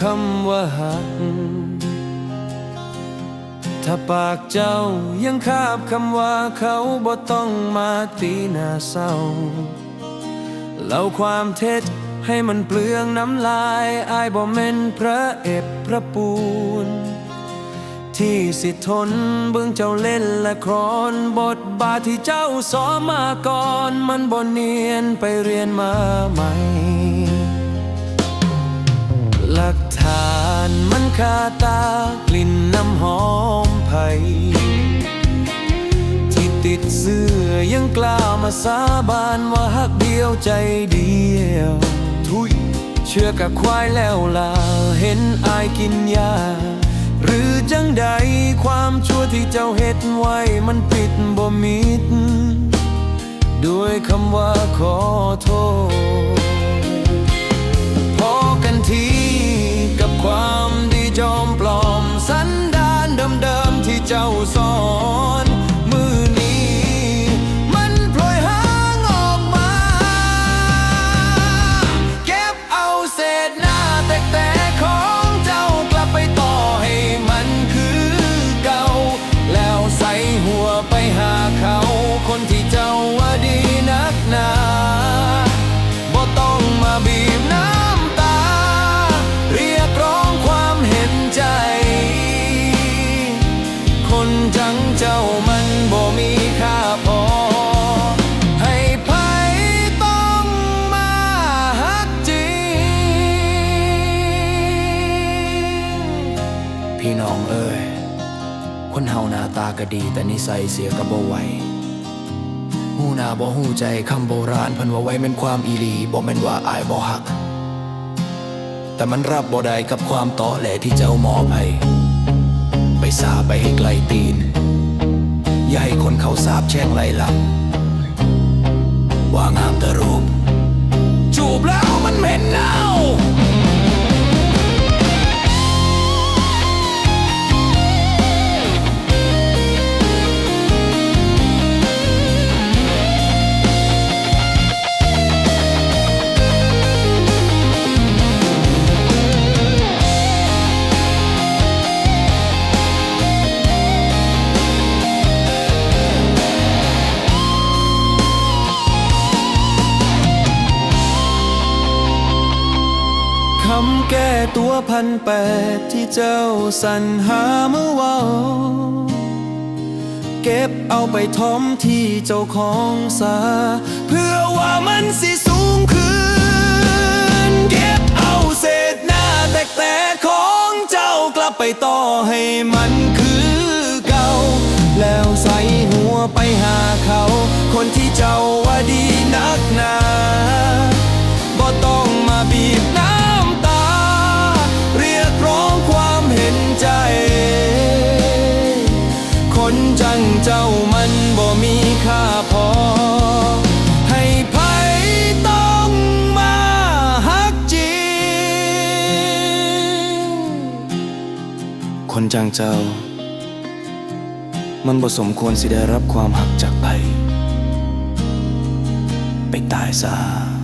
คำว่าหัก ถ้าปากเจ้ายังคาบคำว่าเขาบ่ต้องมาตีหน้าเศร้าเล่าความเท็จให้มันเปลืองน้ำลายอายบ่แม่นพระเอกพระปูน ที่สิทนเบิ่งเจ้าเล่นละคร บทบาทที่เจ้าสอมมาก่อน มันบ่เนียนไปเรียนมาใหม่ หลักฐานมันคาตากลิ่นน้ำหอมไผ่ที่ติดเสื้อยังกล้ามาสาบานว่าหักเดียวใจเดียว ทุยเชื่อกับควายแล้วล่ะเห็นอายกินยา หรือจังใดความชั่วที่เจ้าเฮ็ดไว้มันปิดบ่มิดด้วยคำว่าขอโทษ พี่น้องเอ้ย คนเฮาหน้าตาก็ดีแต่นิสัยเสียก็บ่ไหวหูหน้าบ่หูใจคำโบราณเพันว่าไว้เป็นความอีหลีบ่แม่นว่าอายบ่หัก แต่มันรับบ่ได้กับความต่อแหลที่เจ้ามอบให้ไปสาไปให้ไกลตีนอย่าให้คนเขาสาบแช่งไล่หลังว่างามแต่รูป ตัวพันแปดที่เจ้าสรรหาเมื่อวาเก็บเอาไปทอมที่เจ้าของสา เพื่อว่ามันสิสูงขึ้น เก็บเอาเศษหน้าแตกๆของเจ้ากลับไปต่อให้มันคือเก่า แล้วใส่หัวไปหาเขา คนที่เจ้า คนจังเจ้ามันบ่มีค่าพอ ให้ไผต้องมาฮักจริงคนจังเจ้า มันบ่สมควรสิได้รับความหักจากไผไปตายซะ